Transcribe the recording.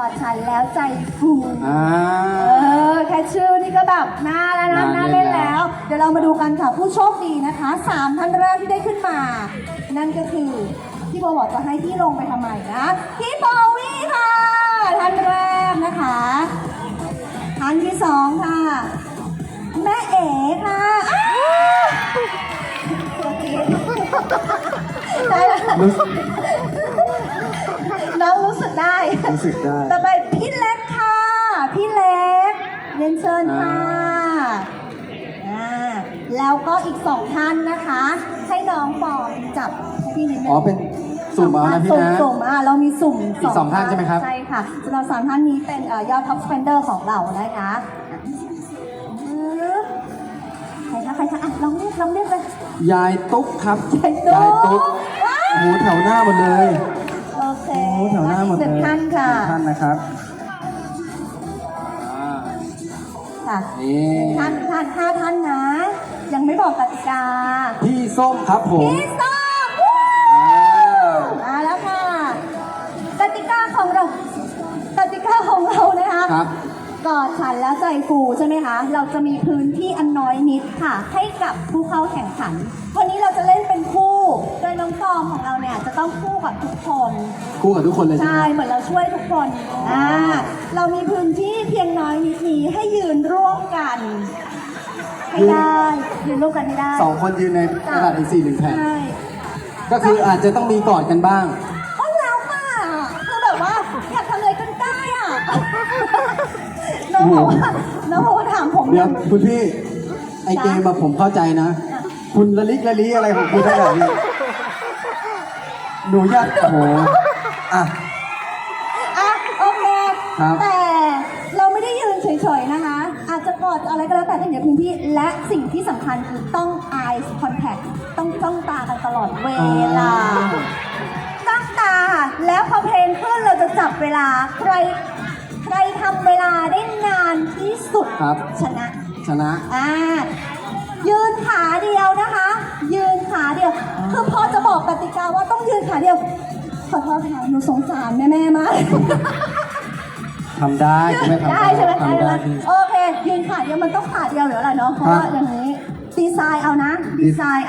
กอดฉันแล้วใจฟูอ่า เออ แค่ชื่อนี่ก็แบบน่าแล้วนะน่าน่าเล่เล่นนแล้แล้ววเดี๋ยวเรามาดูกันค่ะผู้โชคดีนะคะสามท่านแรกที่ได้ขึ้นมา นั่นก็คือพี่โบบอกจะให้พี่ลงไปทำไมนะพี่โบวี่ค่ะ ท่านแรกนะคะท่านที่สองค่ะ แม่เอ๋ค่ะอ้าวได้แล้ว รู้สึกน้องรู้สึกได้ รู้สึกได้ ต่อไปพี่เล็กค่ะ พี่เล็กเรียนเชิญค่ะอ่าแล้วก็อีกสองท่านนะคะ ให้น้องปอนจับให้พี่นิดนึง อ๋อเป็นสุ่มเอานะพี่นะ สุ่มสุ่มอะเรามีสุ่มอีกสองท่านใช่ไหมครับ ใช่ค่ะสำหรับสามท่านนี้เป็นเอ่อยอดท็อปสเปนเดอร์ของเรานะคะปึ๊บใครคะใครคะอะลองเรียกลองเรียกเลยยายตุ๊กครับ ยายตุ๊กยายตุ๊ก ว้าวโอ้โหแถวหน้าหมดเลย โอเคโอ้โหแถวหน้าหมดอีกเลยนึ่งท่านค่ะหนึ่งท่านนะครับอ่าค่ะนี่ท่านท่านห้าท่านนะ ยังไม่บอกกติกา พี่ส้มครับผม พี่สองวู้อ่ามาแล้วค่ะกติกาของเรากติกาของเรานะคะครับกอดฉันแล้วใจฟูใช่ไหมคะ เราจะมีพื้นที่อันน้อยนิดค่ะ ให้กับผู้เข้าแข่งขัน วันนี้เราจะเล่นเป็น คู่กับทุกคนเลยใช่ไหใช่มเหมือนเราช่วยทุกคนอ่าเรามีพื้นที่เพียงน้อยนิดนี้ให้ยืนร่วมกันให้ได้ยืนร่วมกันให้ได้สองคนยืนในกระดาษ A4 หนึ่งแผ่น ใช่ก็คืออาจจะต้องมีกอดกันบ้าง ก็แล้วค่ะคือแบบว่าอยากทำอะไรก็ได้อะน้องบอกว่าน้องบอกว่าถามผมเดี๋ยวคุณพี่ ไอเกมแบบผมเข้าใจนะ คุณละลิกละลีอะไรของคุณตั้งแต่นี้หนูอยากโอ้โห อะ อะโอเค ครับแต่เราไม่ได้ยืนเฉยๆนะคะ อาจจะกอดอะไรก็แล้วแต่ที่อยู่ในพื้นที่ และสิ่งที่สำคัญคือต้อง eye contact ต้องจ้องตากันตลอดเวลาจ้องตาแล้วพอเพลงขึ้นเราจะจับเวลา ใคร ใครทำเวลาได้นานที่สุดครับ ชนะ ชนะ อ่ายืนขาเดียวนะคะ ยืนขาเดียว คือพอจะบอกกติกาว่าต้องยืนขาเดียว ขอโทษค่ะหนูสงสารแม่แม่ๆมาก ทำได้ไม่ทำได้ใช่ไหมทำได้ได้ โอเคยืนขาเดียวมันต้องขาเดียวหรืออะไรเนาะเพราะว่าครับอย่างนี้ ดีไซน์เอานะ ดีไซน์เอา